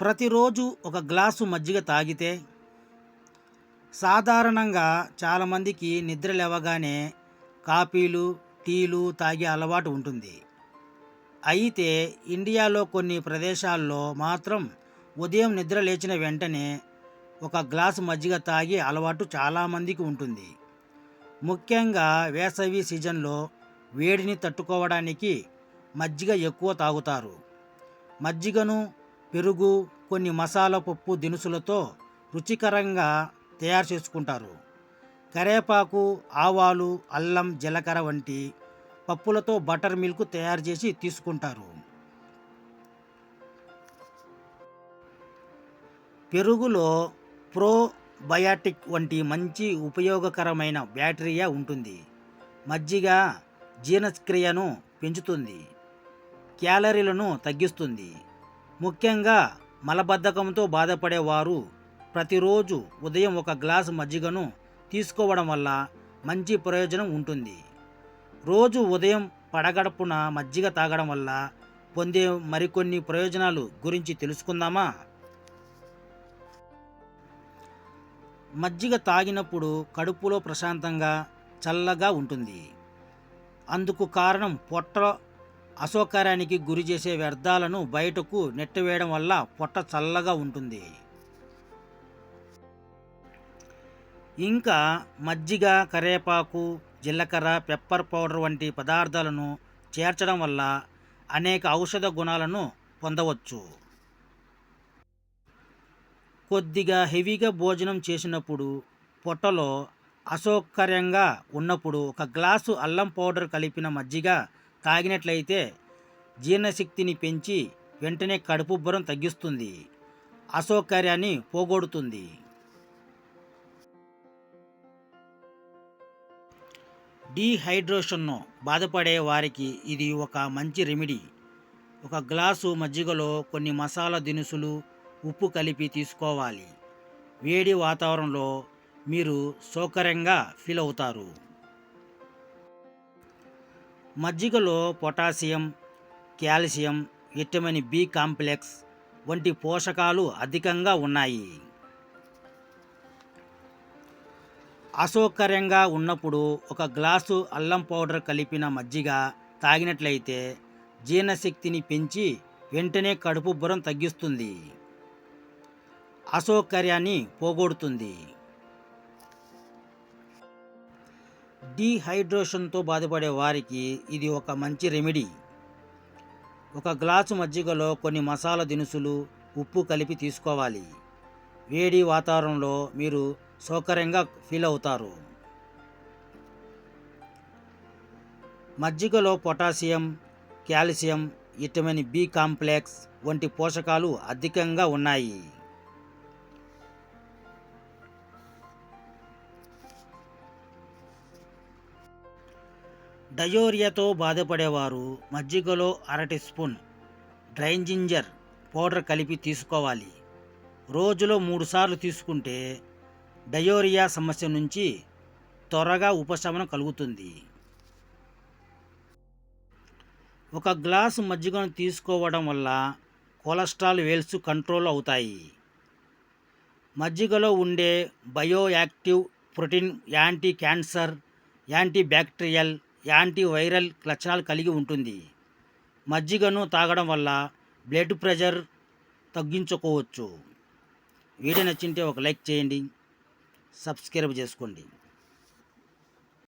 ప్రతిరోజు ఒక గ్లాసు మజ్జిగ తాగితే సాధారణంగా చాలామందికి నిద్ర లేవగానే కాఫీలు టీలు తాగే అలవాటు ఉంటుంది. అయితే ఇండియాలో కొన్ని ప్రదేశాల్లో మాత్రం ఉదయం నిద్ర లేచిన వెంటనే ఒక గ్లాసు మజ్జిగ తాగే అలవాటు చాలామందికి ఉంటుంది. ముఖ్యంగా వేసవి సీజన్లో వేడిని తట్టుకోవడానికి మజ్జిగ ఎక్కువ తాగుతారు. మజ్జిగను పెరుగు కొన్ని మసాలా పప్పు దినుసులతో రుచికరంగా తయారు చేసుకుంటారు. కరేపాకు ఆవాలు అల్లం జీలకర్ర వంటి పప్పులతో బటర్ మిల్క్ తయారు చేసి తీసుకుంటారు. పెరుగులో ప్రోబయాటిక్ వంటి మంచి ఉపయోగకరమైన బ్యాక్టీరియా ఉంటుంది. మజ్జిగ జీర్ణక్రియను పెంచుతుంది. క్యాలరీలను తగ్గిస్తుంది. ముఖ్యంగా మలబద్ధకంతో బాధపడేవారు ప్రతిరోజు ఉదయం ఒక గ్లాసు మజ్జిగను తీసుకోవడం వల్ల మంచి ప్రయోజనం ఉంటుంది. రోజు ఉదయం పడగడపున మజ్జిగ తాగడం వల్ల పొందే మరికొన్ని ప్రయోజనాలు గురించి తెలుసుకుందామా? మజ్జిగ తాగినప్పుడు కడుపులో ప్రశాంతంగా చల్లగా ఉంటుంది. అందుకు కారణం పొట్ట అసౌకర్యానికి గురి చేసే వ్యర్థాలను బయటకు నెట్టివేయడం వల్ల పొట్ట చల్లగా ఉంటుంది. ఇంకా మజ్జిగ కరేపాకు జీలకర్ర పెప్పర్ పౌడర్ వంటి పదార్థాలను చేర్చడం వల్ల అనేక ఔషధ గుణాలను పొందవచ్చు. కొద్దిగా హెవీగా భోజనం చేసినప్పుడు పొట్టలో అసౌకర్యంగా ఉన్నప్పుడు ఒక గ్లాసు అల్లం పౌడర్ కలిపిన మజ్జిగ తాగినట్లయితే జీర్ణశక్తిని పెంచి వెంటనే కడుపుబ్బరం తగ్గిస్తుంది. అసౌకర్యాన్ని పోగొడుతుంది. డీహైడ్రేషన్ను బాధపడే వారికి ఇది ఒక మంచి రెమెడీ. ఒక గ్లాసు మజ్జిగలో కొన్ని మసాలా దినుసులు ఉప్పు కలిపి తీసుకోవాలి. వేడి వాతావరణంలో మీరు సౌకర్యంగా ఫీల్ అవుతారు. మజ్జిగలో potassium calcium vitamin B complex వంటి పోషకాలు అధికంగా ఉన్నాయి. అసౌకర్యంగా ఉన్నప్పుడు ఒక గ్లాసు అల్లం పౌడర్ కలిపిన మజ్జిగ తాగినట్లయితే జీర్ణశక్తిని పెంచి వెంటనే కడుపు బురం తగ్గిస్తుంది. అసౌకర్యాన్ని పోగొడుతుంది. డీహైడ్రేషన్తో బాధపడే వారికి ఇది ఒక మంచి రెమెడీ. ఒక గ్లాసు మజ్జిగలో కొన్ని మసాలా దినుసులు ఉప్పు కలిపి తీసుకోవాలి. వేడి వాతావరణంలో మీరు సౌకర్యంగా ఫీల్ అవుతారు. మజ్జిగలో potassium calcium vitamin B complex వంటి పోషకాలు అధికంగా ఉన్నాయి. డయోరియాతో బాధపడేవారు మజ్జిగలో అరటి స్పూన్ డ్రైన్ జింజర్ పౌడర్ కలిపి తీసుకోవాలి. రోజులో మూడుసార్లు తీసుకుంటే డయోరియా సమస్య నుంచి త్వరగా ఉపశమనం కలుగుతుంది. ఒక గ్లాసు మజ్జిగను తీసుకోవడం వల్ల కొలెస్ట్రాల్ వేల్స్ కంట్రోల్ అవుతాయి. మజ్జిగలో ఉండే bioactive protein anti cancer antibacterial antiviral లక్షణాలు కలిగి ఉంటుంది. మజ్జిగను తాగడం వల్ల బ్లడ్ ప్రెషర్ తగ్గించుకోవచ్చు. వీడియో నచ్చింటే ఒక లైక్ చేయండి. సబ్స్క్రైబ్ చేసుకోండి.